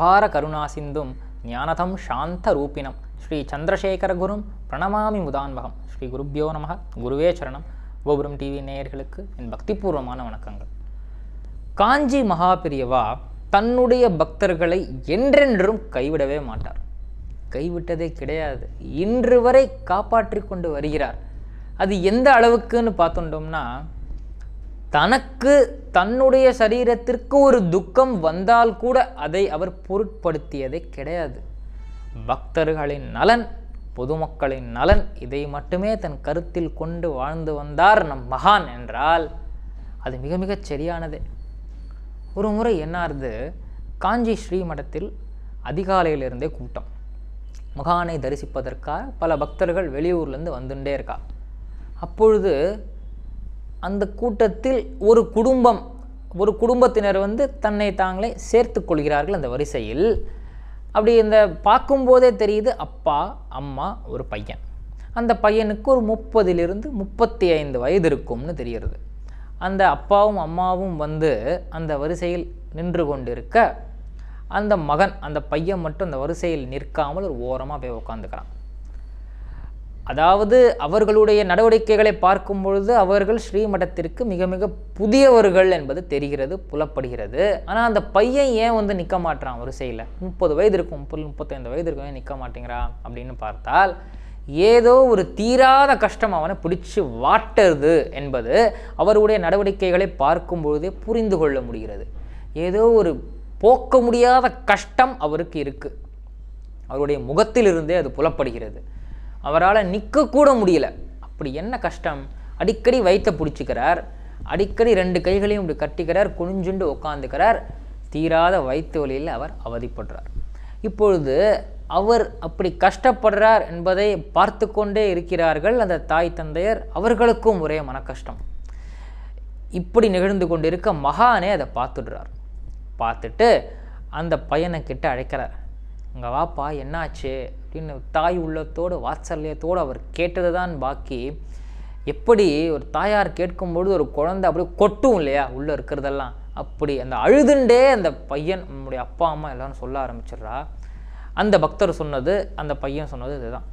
அபார கருணா சிந்தும் ஞானதம் சாந்த ரூபிணம் ஸ்ரீ சந்திரசேகர குரும் பிரணமாமி முதான்மகம் ஸ்ரீ குருப்பியோ நமக. குருவே சரணம். கோபுரம் டிவி நேயர்களுக்கு என் பக்திபூர்வமான வணக்கங்கள். காஞ்சி மகாபிரியவா தன்னுடைய பக்தர்களை என்றென்றும் கைவிடவே மாட்டார். கைவிட்டதே கிடையாது. இன்று வரை காப்பாற்றி கொண்டு வருகிறார். அது எந்த அளவுக்குன்னு பார்த்துட்டோம்னா தனக்கு தன்னுடைய சரீரத்திற்கு ஒரு துக்கம் வந்தால் கூட அதை அவர் பொருட்படுத்தியதே கிடையாது. பக்தர்களின் நலன் பொதுமக்களின் நலன் இதை மட்டுமே தன் கருத்தில் கொண்டு வாழ்ந்து வந்தார் நம் மகான் என்றால் அது மிக மிகச் சரியானதே. ஒரு முறை என்னாருது? காஞ்சி ஸ்ரீமடத்தில் அதிகாலையிலிருந்தே கூட்டம். மகானை தரிசிப்பதற்காக பல பக்தர்கள் வெளியூர்லேருந்து வந்துட்டே இருக்கா. அப்பொழுது அந்த கூட்டத்தில் ஒரு குடும்பம் ஒரு குடும்பத்தினர் வந்து தன்னை தாங்களே சேர்த்து கொள்கிறார்கள் அந்த வரிசையில். அப்படி இந்த பார்க்கும்போதே தெரியுது அப்பா அம்மா ஒரு பையன். அந்த பையனுக்கு ஒரு முப்பதிலிருந்து முப்பத்தி ஐந்து வயது இருக்கும்னு தெரிகிறது. அந்த அப்பாவும் அம்மாவும் வந்து அந்த வரிசையில் நின்று கொண்டிருக்க அந்த மகன் அந்த பையன் மட்டும் அந்த வரிசையில் நிற்காமல் ஒரு ஓரமாக போய் உட்காந்துக்கிறான் அதாவது அவர்களுடைய நடவடிக்கைகளை பார்க்கும் பொழுது அவர்கள் ஸ்ரீமடத்திற்கு மிக மிக புதியவர்கள் என்பது தெரிகிறது புலப்படுகிறது. ஆனால் அந்த பையன் ஏன் வந்து நிற்க மாட்டான் வரிசையில்? முப்பது வயது இருக்கும் முப்பது முப்பத்தைந்து வயது இருக்கும் ஏன் நிற்க மாட்டேங்கிறான் அப்படின்னு பார்த்தால் ஏதோ ஒரு தீராத கஷ்டம் அவனை பிடிச்சு வாட்டுறது என்பது அவருடைய நடவடிக்கைகளை பார்க்கும் பொழுதே புரிந்து கொள்ள முடிகிறது. ஏதோ ஒரு போக்க முடியாத கஷ்டம் அவருக்கு இருக்குது அவருடைய முகத்திலிருந்தே அது புலப்படுகிறது. அவரால் நிற்கக்கூட முடியல. அப்படி என்ன கஷ்டம்? அடிக்கடி வயிற்ற பிடிச்சிக்கிறார். அடிக்கடி ரெண்டு கைகளையும் இப்படி கட்டிக்கிறார் குனிஞ்சுண்டு உட்காந்துக்கிறார் தீராத வயிற்று வழியில் அவர் அவதிப்படுறார். இப்பொழுது அவர் அப்படி கஷ்டப்படுறார் என்பதை பார்த்து கொண்டே இருக்கிறார்கள் அந்த தாய் தந்தையர். அவர்களுக்கும் ஒரே மன கஷ்டம் இப்படி நிகழ்ந்து கொண்டிருக்க மகானே அதை பார்த்துடுறார். பார்த்துட்டு அந்த பையனை கிட்ட அழைக்கிறார். அங்கே வாப்பா என்னாச்சு? அப்படின்னு தாய் உள்ளத்தோடு வாத்சல்யத்தோடு அவர் கேட்டது தான் பாக்கி. எப்படி ஒரு தாயார் கேட்கும்பொழுது ஒரு குழந்தை அப்படியே கொட்டும் இல்லையா? உள்ளே இருக்கிறதெல்லாம். அப்படி அந்த அழுதுண்டே அந்த பையன் நம்முடைய அப்பா அம்மா எல்லாரும் சொல்ல ஆரம்பிச்சிடுறா. அந்த பக்தர் சொன்னது அந்த பையன் சொன்னது இதுதான்.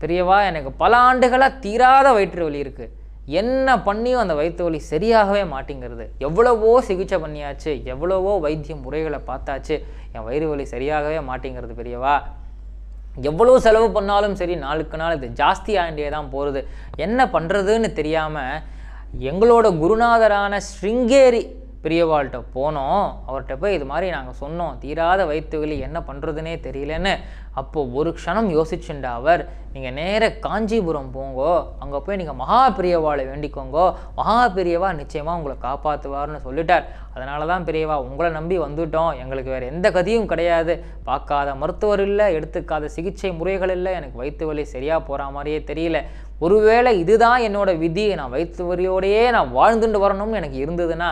பெரியவா எனக்கு பல ஆண்டுகளாக தீராத வயிற்று வலி இருக்குது என்ன பண்ணியும் அந்த வயிற்று வலி சரியாகவே மாட்டேங்கிறது. எவ்வளவோ சிகிச்சை பண்ணியாச்சு எவ்வளவோ வைத்திய முறைகளை பார்த்தாச்சு என் வயிறு வலி சரியாகவே மாட்டேங்கிறது பெரியவா. எவ்வளோ செலவு பண்ணாலும் சரி நாளுக்கு நாள் இது ஜாஸ்தி ஆண்டியே தான் போகிறது என்ன பண்ணுறதுன்னு தெரியாமல் எங்களோட குருநாதரான ஸ்ருங்கேரி பெரியவாள்கிட்ட போனோம். அவர்கிட்ட போய் இது மாதிரி நாங்கள் சொன்னோம். தீராத வயிற்று வலி என்ன பண்ணுறதுனே தெரியலன்னு. அப்போது ஒரு க்ஷணம் யோசிச்சுண்ட அவர். நீங்கள் நேர காஞ்சிபுரம் போங்கோ. அங்கே போய் நீங்கள் மகா பெரியவாளை வேண்டிக்கோங்கோ. மகா பெரியவா நிச்சயமாக உங்களை காப்பாற்றுவார்னு சொல்லிட்டார். அதனால தான் பெரியவா உங்களை நம்பி வந்துட்டோம். எங்களுக்கு வேறு எந்த கதியும் கிடையாது. பார்க்காத மருத்துவர் இல்லை எடுத்துக்காத சிகிச்சை முறைகள் இல்லை. எனக்கு வயிற்று வலி சரியாக போகிற மாதிரியே தெரியல. ஒருவேளை இதுதான் என்னோட விதி. நான் வயிற்று வலியோடையே நான் வாழ்ந்துட்டு வரணும்னு எனக்கு இருந்ததுன்னா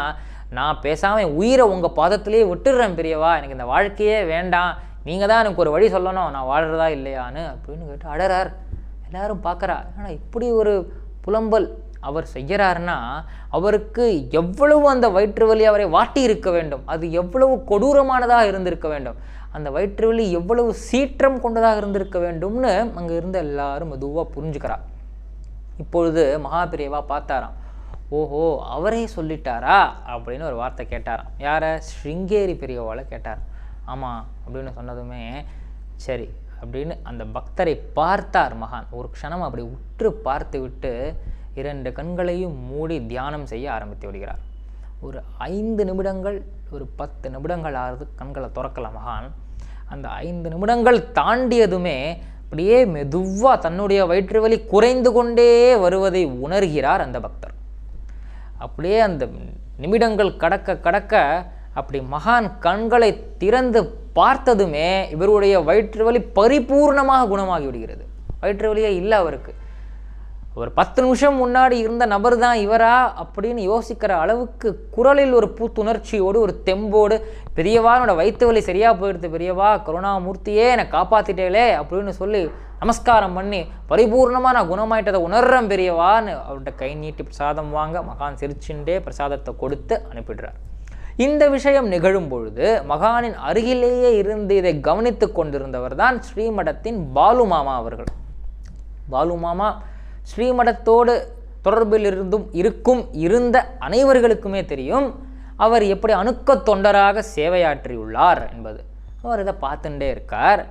நான் பேசாமல் உயிரை உங்கள் பாதத்திலேயே விட்டுடுறேன் பெரியவா. எனக்கு இந்த வாழ்க்கையே வேண்டாம். நீங்கள் தான் எனக்கு ஒரு வழி சொல்லணும். நான் வாழ்கிறதா இல்லையான்னு அப்படின்னு கேட்டு அடறார். எல்லாரும் பார்க்குறா. ஆனால் இப்படி ஒரு புலம்பல் அவர் செய்கிறாருன்னா அவருக்கு எவ்வளவு அந்த வயிற்று வலி அவரை வாட்டி இருக்க வேண்டும். அது எவ்வளவு கொடூரமானதாக இருந்திருக்க வேண்டும். அந்த வயிற்று வலி எவ்வளவு சீற்றம் கொண்டதாக இருந்திருக்க வேண்டும்னு அங்கே இருந்த எல்லாரும் மெதுவாக புரிஞ்சுக்கிறார் இப்பொழுது மகாபிரியவா பார்த்தாராம். ஓஹோ அவரே சொல்லிட்டாரா? அப்படின்னு ஒரு வார்த்தை கேட்டாராம். யாரை? ஸ்ருங்கேரி பெரியவாளை கேட்டார் ஆமாம் அப்படின்னு சொன்னதுமே சரி அப்படின்னு அந்த பக்தரை பார்த்தார் மகான். ஒரு க்ஷணம் அப்படி உற்று பார்த்து விட்டு இரண்டு கண்களையும் மூடி தியானம் செய்ய ஆரம்பித்து விடுகிறார். ஒரு ஐந்து நிமிடங்கள் ஒரு பத்து நிமிடங்கள் ஆறு கண்களை திறக்கல மகான். அந்த ஐந்து நிமிடங்கள் தாண்டியதுமே அப்படியே மெதுவாக தன்னுடைய வயிற்று வலி குறைந்து கொண்டே வருவதை உணர்கிறார் அந்த பக்தர். அப்படியே அந்த நிமிடங்கள் கடக்க கடக்க அப்படி மகான் கண்களை திறந்து பார்த்ததுமே இவருடைய வயிற்று வலி பரிபூர்ணமாக குணமாகி விடுகிறது. வயிற்று வலியே இல்லை அவருக்கு. ஒரு பத்து நிமிஷம் முன்னாடி இருந்த நபர் தான் இவரா அப்படின்னு யோசிக்கிற அளவுக்கு குரலில் ஒரு புத்துணர்ச்சியோடு ஒரு தெம்போடு பெரியவா என்னோட வயிற்று வலி சரியாக போயிடுது பெரியவா கருணாமூர்த்தியே என்னை காப்பாற்றிட்டேளே அப்படின்னு சொல்லி நமஸ்காரம் பண்ணி பரிபூர்ணமாக நான் குணமாயிட்டதை உணர்றேன் பெரியவான்னு அவர்கிட்ட கை நீட்டி பிரசாதம் வாங்க மகான் சிரிச்சுண்டே பிரசாதத்தை கொடுத்து அனுப்பிடுறார். இந்த விஷயம் நிகழும் பொழுது மகானின் அருகிலேயே இருந்து இதை கவனித்து கொண்டிருந்தவர் தான் ஸ்ரீமடத்தின் பாலு மாமா அவர்கள். பாலு மாமா ஸ்ரீமடத்தோடு தொடர்பில் இருந்தும் இருக்கும் இருந்த அனைவர்களுக்குமே தெரியும் அவர் எப்படி அணுக்க தொண்டராக சேவையாற்றியுள்ளார் என்பது. அவர் இதை பார்த்துட்டே இருக்கார்.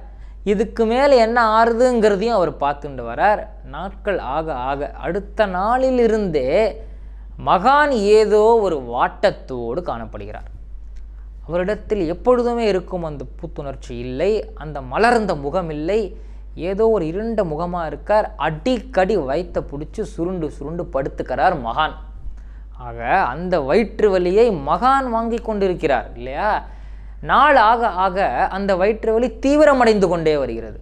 இதுக்கு மேலே என்ன ஆறுதுங்கிறதையும் அவர் பார்த்துட்டு வரார். நாட்கள் ஆக ஆக அடுத்த நாளிலிருந்தே மகான் ஏதோ ஒரு வாட்டத்தோடு காணப்படுகிறார். அவரிடத்தில் எப்பொழுதுமே இருக்கும் அந்த புத்துணர்ச்சி இல்லை அந்த மலர்ந்த முகம் இல்லை ஏதோ ஒரு இருண்ட முகமாக இருக்கார். அடிக்கடி வயிற்றை பிடிச்சி சுருண்டு சுருண்டு படுத்துக்கிறார் மகான். ஆக அந்த வயிற்று வலியை மகான் வாங்கி கொண்டிருக்கிறார் இல்லையா? நாள் ஆக ஆக அந்த வயிற்று வலி தீவிரமடைந்து கொண்டே வருகிறது.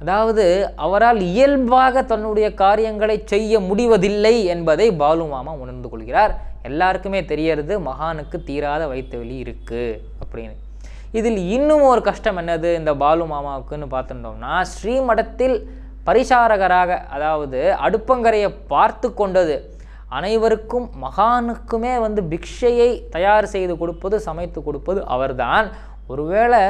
அதாவது அவரால் இயல்பாக தன்னுடைய காரியங்களை செய்ய முடிவதில்லை என்பதை பாலு மாமா உணர்ந்து கொள்கிறார். எல்லாருக்குமே தெரியறது மகானுக்கு தீராத வயிற்று வலி இருக்குது அப்படின்னு. இதில் இன்னும் ஒரு கஷ்டம் என்னது? இந்த பாலு மாமாவுக்குன்னு பார்த்துட்டோம்னா ஸ்ரீமடத்தில் பரிசாரகராக அதாவது அடுப்பங்கரையை பார்த்து கொண்டது. அனைவருக்கும் மகானுக்குமே வந்து பிக்ஷையை தயார் செய்து கொடுப்பது சமைத்து கொடுப்பது அவர்தான். ஒருவேளை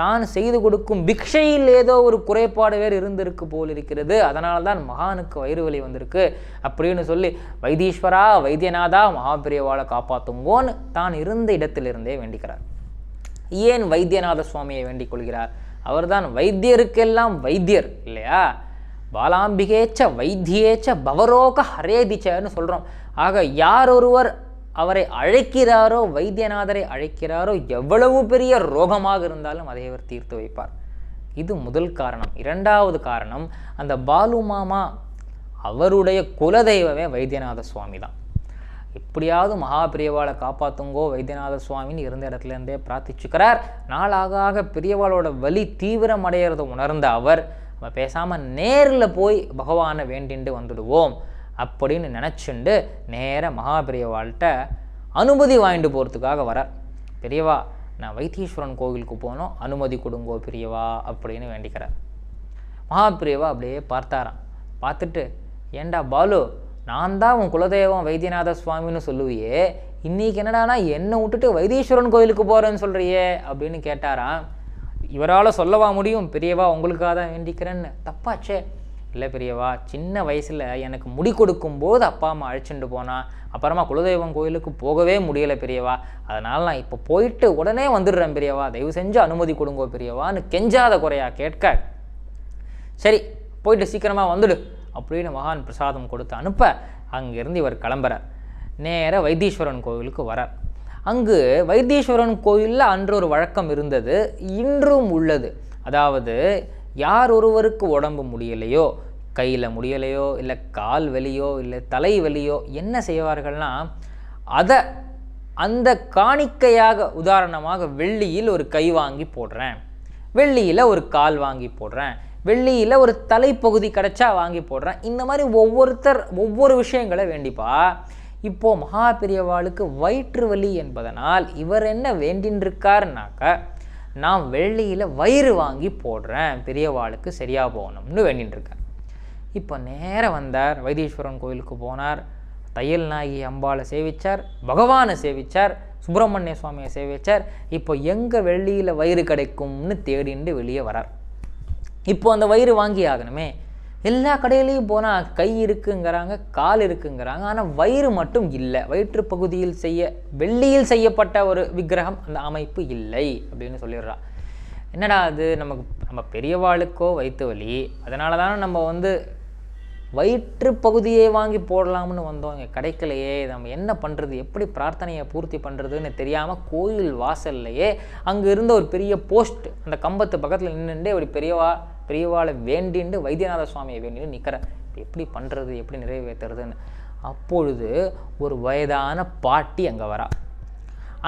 தான் செய்து கொடுக்கும் பிக்ஷையில் ஏதோ ஒரு குறைபாடு வேறு இருந்திருக்கு போல் இருக்கிறது. அதனால தான் மகானுக்கு வயிறு வலி வந்திருக்கு. அப்படின்னு சொல்லி வைத்தீஸ்வரா வைத்தியநாதா மகாபிரியவாளை காப்பாற்றுங்கோன்னு தான் இருந்த இடத்திலிருந்தே வேண்டிக்கிறார். ஏன் வைத்தியநாத சுவாமியை வேண்டிக் கொள்கிறார்? அவர்தான் வைத்தியருக்கெல்லாம் வைத்தியர் இல்லையா? பாலாம்பிகேச்ச வைத்தியேச்ச பவரோக ஹரேதிச்சன்னு சொல்கிறோம் ஆக யார் ஒருவர் அவரை அழைக்கிறாரோ வைத்தியநாதரை அழைக்கிறாரோ எவ்வளவு பெரிய ரோகமாக இருந்தாலும் அதை அவர் தீர்த்து வைப்பார். இது முதல் காரணம். இரண்டாவது காரணம் அந்த பாலு மாமா அவருடைய குலதெய்வமே வைத்தியநாத சுவாமி தான் எப்படியாவது மகாபிரியவாளை காப்பாற்றுங்கோ வைத்தியநாத சுவாமின்னு இருந்த இடத்துல இருந்தே பிரார்த்திச்சுக்கிறார். நாளாக ஆக பெரியவாளோட வலி தீவிரம் உணர்ந்த அவர் நம்ம பேசாமல் நேரில் போய் பகவானை வேண்டிண்டு வந்துடுவோம் அப்படின்னு நினச்சிண்டு நேர மகாபிரியவாள்கிட்ட அனுமதி வாங்கிட்டு போகிறதுக்காக வரார். பெரியவா நான் வைத்தீஸ்வரன் கோவிலுக்கு போனோம் அனுமதி கொடுங்கோ பெரியவா அப்படின்னு வேண்டிக்கிறார். மகாபிரியவா அப்படியே பார்த்தாராம். பார்த்துட்டு ஏண்டா பாலு நான் தான் உன் குலதெய்வம் வைத்தியநாத சுவாமின்னு சொல்லுவியே. இன்னைக்கு என்னடானா என்னை விட்டுட்டு வைத்தீஸ்வரன் கோயிலுக்கு போகிறேன்னு சொல்கிறியே அப்படின்னு கேட்டாராம். இவரால் சொல்லவா முடியும்? பெரியவா உங்களுக்காக தான் வேண்டிக்கிறேன்னு. தப்பாச்சே. இல்லை பெரியவா சின்ன வயசில் எனக்கு முடி கொடுக்கும் போது அப்பா அம்மா அழைச்சிட்டு போனால் அப்புறமா குலதெய்வம் கோயிலுக்கு போகவே முடியலை பெரியவா. அதனால் நான் இப்போ போயிட்டு உடனே வந்துடுறேன் பெரியவா. தயவு செஞ்சு அனுமதி கொடுங்கோ பெரியவான்னு கெஞ்சாத குறையா கேட்க. சரி போயிட்டு சீக்கிரமாக வந்துடு. அப்படின்னு மகான் பிரசாதம் கொடுத்து அனுப்ப அங்கேருந்து இவர் கிளம்புறார். நேர வைத்தீஸ்வரன் கோவிலுக்கு வரார். அங்கு வைத்தீஸ்வரன் கோயிலில் அன்று ஒரு வழக்கம் இருந்தது. இன்றும் உள்ளது. அதாவது யார் ஒருவருக்கு உடம்பு முடியலையோ கையில் முடியலையோ இல்லை கால் வலியோ இல்லை தலை வலியோ என்ன செய்வார்கள்னா அதை அந்த காணிக்கையாக உதாரணமாக வெள்ளியில் ஒரு கை வாங்கி போடுறேன். வெள்ளியில் ஒரு கால் வாங்கி போடுறேன். வெள்ளியில் ஒரு தலைப்பகுதி கிடைச்சா வாங்கி போடுறேன். இந்த மாதிரி ஒவ்வொருத்தர் ஒவ்வொரு விஷயங்களை வேண்டிப்பா. இப்போது மகா பெரியவாளுக்கு வயிற்று வலி என்பதனால் இவர் என்ன வேண்டின்றிருக்காருனாக்க நான் வெள்ளியில் வயிறு வாங்கி போடுறேன். பெரியவாளுக்கு சரியாக போகணும்னு வேண்டின்றிருக்கார். இப்போ நேராக வந்தார். வைத்தீஸ்வரன் கோயிலுக்கு போனார். தையல் நாயகி அம்பாளை சேவிச்சார். பகவானை சேவிச்சார். சுப்பிரமணிய சுவாமியை சேவிச்சார். இப்போ எங்கே வெள்ளியில் வயிறு கிடைக்கும்னு தேடிண்டு வெளியே வரார். இப்போது அந்த வயிறு வாங்கி ஆகணுமே எல்லா கடையிலையும் போனால் கை இருக்குங்கிறாங்க கால் இருக்குங்கிறாங்க. ஆனால் வயிறு மட்டும் இல்லை. வயிற்று பகுதியில் செய்ய வெள்ளியில் செய்யப்பட்ட ஒரு விக்கிரகம் அந்த அமைப்பு இல்லை அப்படின்னு சொல்லிடுறா. என்னடா அது? நமக்கு நம்ம பெரியவாளுக்கோ வயிற்று வலி. அதனால தானே நம்ம வந்து வயிற்று பகுதியை வாங்கி போடலாம்னு வந்தோம். இங்கே கிடைக்கலையே நம்ம என்ன பண்ணுறது எப்படி பிரார்த்தனையை பூர்த்தி பண்ணுறதுன்னு தெரியாமல் கோயில் வாசல்லையே அங்கே இருந்த ஒரு பெரிய போஸ்ட் அந்த கம்பத்து பக்கத்தில் நின்றுண்டே ஒரு பெரியவா பெரியவாளை வேண்டிண்டு வைத்தியநாத சுவாமியை வேண்டிட்டு நிற்கிறேன் எப்படி பண்ணுறது எப்படி நிறைவேற்றுறதுன்னு அப்பொழுது ஒரு வயதான பாட்டி அங்கே வரா.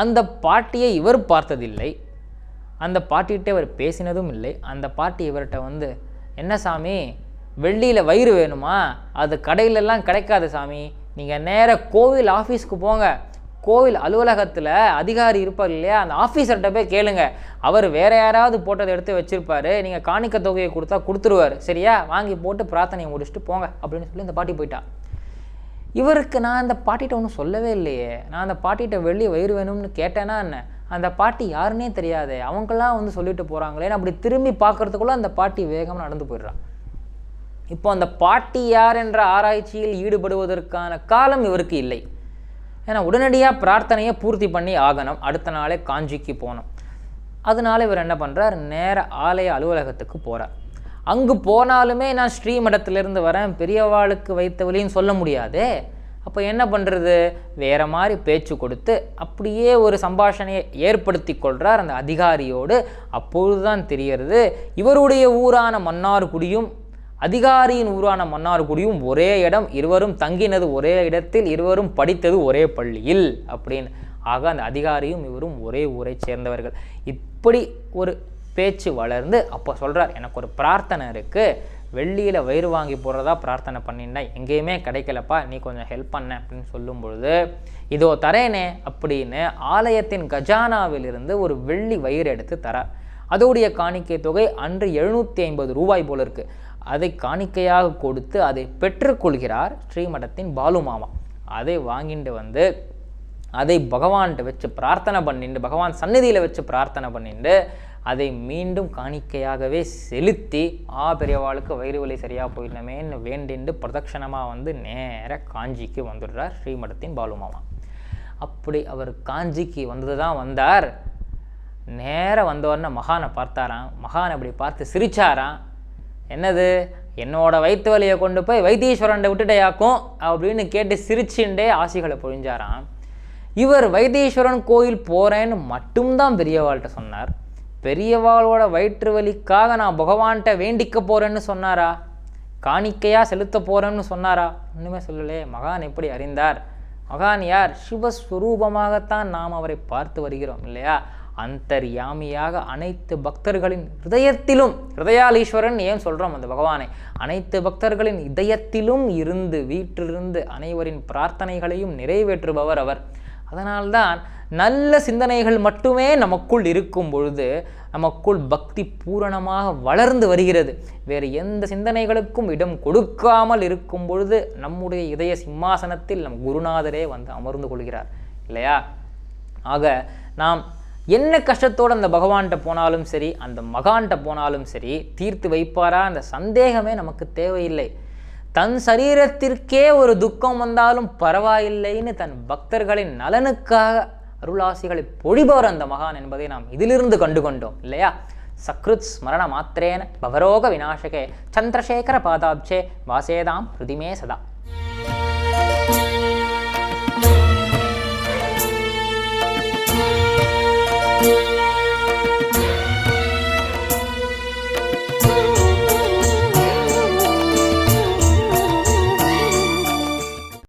அந்த பாட்டியை இவர் பார்த்ததில்லை. அந்த பாட்டிகிட்டே இவர் பேசினதும் இல்லை. அந்த பாட்டி இவர்கிட்ட வந்து என்ன சாமி வெள்ளியில் வயிறு வேணுமா? அது கடையிலெல்லாம் கிடைக்காது சாமி. நீங்கள் நேராக கோவில் ஆஃபீஸ்க்கு போங்க. கோவில் அலுவலகத்தில் அதிகாரி இருப்பார் இல்லையா? அந்த ஆஃபீஸர்கிட்ட போய் கேளுங்க. அவர் வேறு யாராவது போட்டதை எடுத்து வச்சிருப்பாரு. நீங்கள் காணிக்க தொகையை கொடுத்தா கொடுத்துருவார். சரியா? வாங்கி போட்டு பிரார்த்தனையை முடிச்சுட்டு போங்க அப்படின்னு சொல்லி இந்த பாட்டி போயிட்டா. இவருக்கு நான் அந்த பாட்டிகிட்ட ஒன்றும் சொல்லவே இல்லையே. நான் அந்த பாட்டிகிட்ட வெள்ளி வயிறு வேணும்னு கேட்டேன்னா என்ன? அந்த பாட்டி யாருன்னே தெரியாது. அவங்களாம் வந்து சொல்லிட்டு போகிறாங்களேன்னு அப்படி திரும்பி பார்க்குறதுக்குள்ளே அந்த பாட்டி வேகமாக நடந்து போயிடுறான் இப்போ அந்த பாட்டி யார் என்ற ஆராய்ச்சியில் ஈடுபடுவதற்கான காலம் இவருக்கு இல்லை. ஏன்னா உடனடியாக பிரார்த்தனையை பூர்த்தி பண்ணி ஆகணும். அடுத்த நாளே காஞ்சிக்கு போகணும். அதனால இவர் என்ன பண்ணுறார் நேர ஆலய அலுவலகத்துக்கு போகிறார் அங்கு போனாலுமே நான் ஸ்ரீமடத்திலிருந்து வரேன். பெரியவாளுக்கு வைத்தவழின்னு சொல்ல முடியாதே. அப்போ என்ன பண்ணுறது வேற மாதிரி பேச்சு கொடுத்து அப்படியே ஒரு சம்பாஷணையை ஏற்படுத்தி கொள்கிறார் அந்த அதிகாரியோடு. அப்பொழுதுதான் தெரியறது இவருடைய ஊரான மன்னார்குடியும் அதிகாரியின் ஊரான மன்னார்குடியும் ஒரே இடம் இருவரும் தங்கினது ஒரே இடத்தில் இருவரும் படித்தது ஒரே பள்ளியில் அப்படின்னு. ஆக அந்த அதிகாரியும் இவரும் ஒரே ஊரை சேர்ந்தவர்கள். இப்படி ஒரு பேச்சு வளர்ந்து அப்போ சொல்கிறார் எனக்கு ஒரு பிரார்த்தனை இருக்குது வெள்ளியில் வயிறு வாங்கி போடுறதா பிரார்த்தனை பண்ணிட்டேன் எங்கேயுமே கிடைக்கலப்பா நீ கொஞ்சம் ஹெல்ப் பண்ண அப்படின்னு சொல்லும் பொழுது இதோ தரேனே அப்படின்னு ஆலயத்தின் கஜானாவிலிருந்து ஒரு வெள்ளி வயிறு எடுத்து தரார். அதோடைய காணிக்கை தொகை அன்று எழுநூற்றி ஐம்பது ரூபாய் போல இருக்குது அதை காணிக்கையாக கொடுத்து அதை பெற்றுக்கொள்கிறார் ஸ்ரீமடத்தின் பாலு மாமா அதை வாங்கிட்டு வந்து அதை பகவான்கிட்ட வச்சு பிரார்த்தனை பண்ணிட்டு பகவான் சந்நிதியில் வச்சு பிரார்த்தனை பண்ணிட்டு அதை மீண்டும் காணிக்கையாகவே செலுத்தி ஆ பெரியவாளுக்கு வயிறு வலி சரியாக போயிடணுமேன்னு வேண்டிண்டு பிரதட்சணமாக வந்து நேர காஞ்சிக்கு வந்துடுறார் ஸ்ரீமடத்தின் பாலுமாமா. அப்படி அவர் காஞ்சிக்கு வந்தது தான் வந்தார். நேராக வந்தவொடனே மகானை பார்த்தாராம். மகான் அப்படி பார்த்து சிரிச்சாராம். என்னது? என்னோட வயிற்று வலியை கொண்டு போய் வைத்தீஸ்வரன்ட விட்டுட்டையாக்கும்? அப்படின்னு கேட்டு சிரிச்சுண்டே ஆசிகளை பொழிஞ்சாராம். இவர் வைத்தீஸ்வரன் கோயில் போகிறேன்னு மட்டும்தான் பெரியவாள்கிட்ட சொன்னார். பெரியவாளோட வயிற்று வலிக்காக நான் பகவான்கிட்ட வேண்டிக்க போகிறேன்னு சொன்னாரா? காணிக்கையாக செலுத்த போகிறேன்னு சொன்னாரா? ஒன்றுமே சொல்லலே. மகான் எப்படி அறிந்தார்? மகான் யார்? சிவஸ்வரூபமாகத்தான் நாம் அவரை பார்த்து வருகிறோம் இல்லையா? அந்தர்யாமியாக அனைத்து பக்தர்களின் ஹிருதயத்திலும் ஹிருதயாலீஸ்வரன் ஏன் சொல்கிறோம் அந்த பகவானை? அனைத்து பக்தர்களின் இதயத்திலும் இருந்து வீற்றிருந்து அனைவரின் பிரார்த்தனைகளையும் நிறைவேற்றுபவர் அவர். அதனால்தான் நல்ல சிந்தனைகள் மட்டுமே நமக்குள் இருக்கும் பொழுது நமக்குள் பக்தி பூரணமாக வளர்ந்து வருகிறது. வேறு எந்த சிந்தனைகளுக்கும் இடம் கொடுக்காமல் இருக்கும் பொழுது நம்முடைய இதய சிம்மாசனத்தில் நம் குருநாதரே வந்து அமர்ந்து கொள்கிறார். இல்லையா? ஆக நாம் என்ன கஷ்டத்தோடு அந்த பகவான்கிட்ட போனாலும் சரி அந்த மகான்கிட்ட போனாலும் சரி தீர்த்து வைப்பாரா? அந்த சந்தேகமே நமக்கு தேவையில்லை. தன் சரீரத்திற்கே ஒரு துக்கம் வந்தாலும் பரவாயில்லைன்னு தன் பக்தர்களின் நலனுக்காக அருளாசிகளை பொழிபவர் அந்த மகான் என்பதை நாம் இதிலிருந்து கண்டு கொண்டோம் இல்லையா? சக்ருத் ஸ்மரண மாத்திரேன பவரோக விநாசகே சந்திரசேகர பாதாப்சே வாசேதாம் ஹிருதிமே சதா.